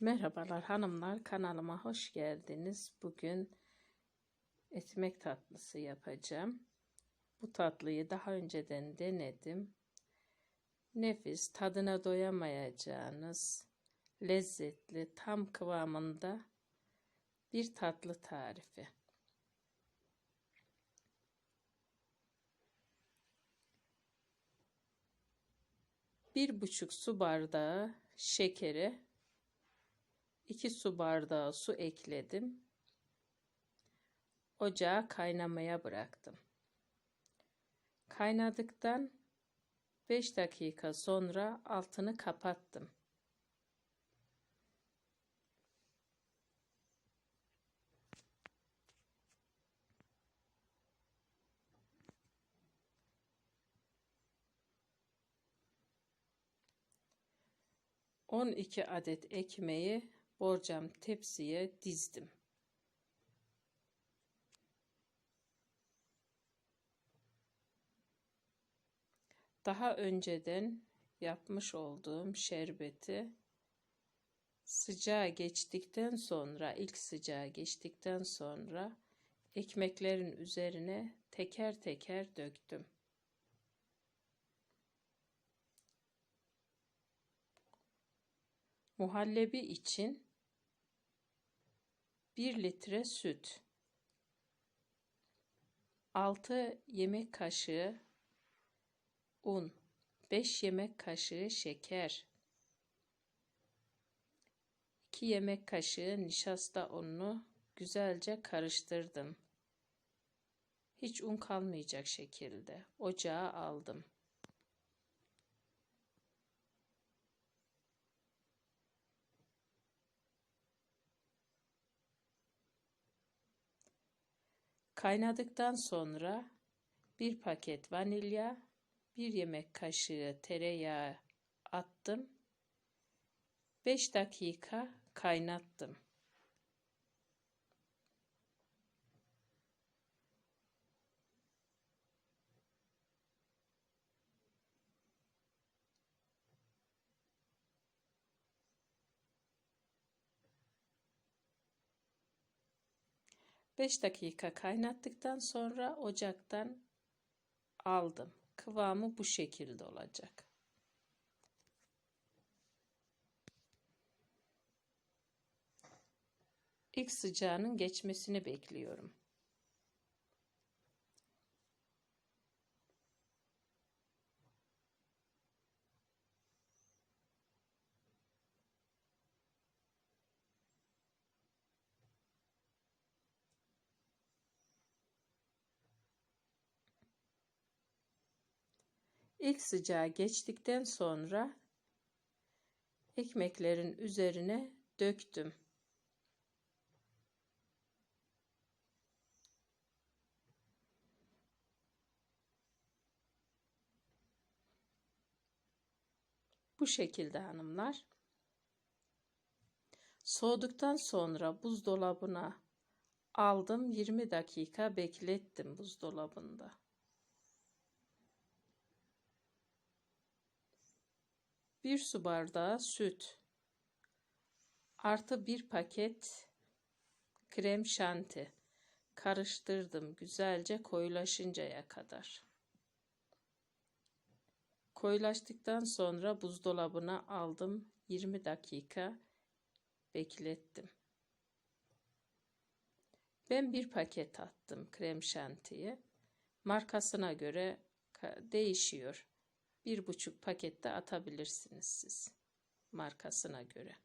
Merhabalar hanımlar kanalıma hoş geldiniz. Bugün ekmek tatlısı yapacağım. Bu tatlıyı daha önceden denedim. Nefis, tadına doyamayacağınız, lezzetli, tam kıvamında bir tatlı tarifi. Bir buçuk su bardağı şekeri 2 su bardağı su ekledim. Ocağa kaynamaya bıraktım. Kaynadıktan 5 dakika sonra altını kapattım. On iki adet ekmeği borcam tepsiye dizdim. Daha önceden yapmış olduğum şerbeti sıcağı geçtikten sonra ilk sıcağı geçtikten sonra ekmeklerin üzerine teker teker döktüm. Muhallebi için 1 litre süt, 6 yemek kaşığı un, 5 yemek kaşığı şeker, 2 yemek kaşığı nişasta ununu güzelce karıştırdım. Hiç un kalmayacak şekilde ocağa aldım. Kaynadıktan sonra bir paket vanilya, bir yemek kaşığı tereyağı attım. 5 dakika kaynattım. Beş dakika kaynattıktan sonra ocaktan aldım. Kıvamı bu şekilde olacak. İlk sıcağının geçmesini bekliyorum. İlk sıcağı geçtikten sonra ekmeklerin üzerine döktüm. Bu şekilde hanımlar. Soğuduktan sonra buzdolabına aldım. 20 dakika beklettim buzdolabında. Bir su bardağı süt artı bir paket krem şanti karıştırdım güzelce koyulaşıncaya kadar. Koyulaştıktan sonra buzdolabına aldım 20 dakika beklettim. Ben bir paket attım krem şantiyi. Markasına göre değişiyor bir buçuk pakette atabilirsiniz siz markasına göre.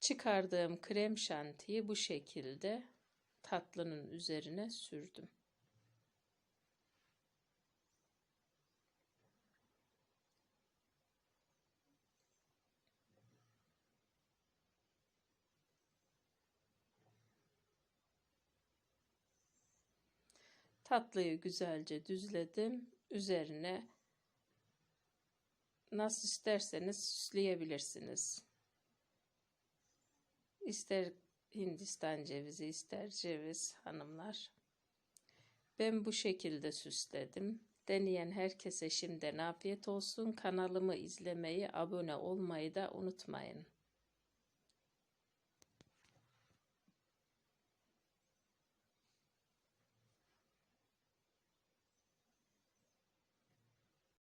Çıkardığım krem şantiyi bu şekilde tatlının üzerine sürdüm. Tatlıyı güzelce düzledim. Üzerine nasıl isterseniz süsleyebilirsiniz. İster Hindistan cevizi, ister ceviz hanımlar. Ben bu şekilde süsledim. Deneyen herkese şimdiden afiyet olsun. Kanalımı izlemeyi, abone olmayı da unutmayın.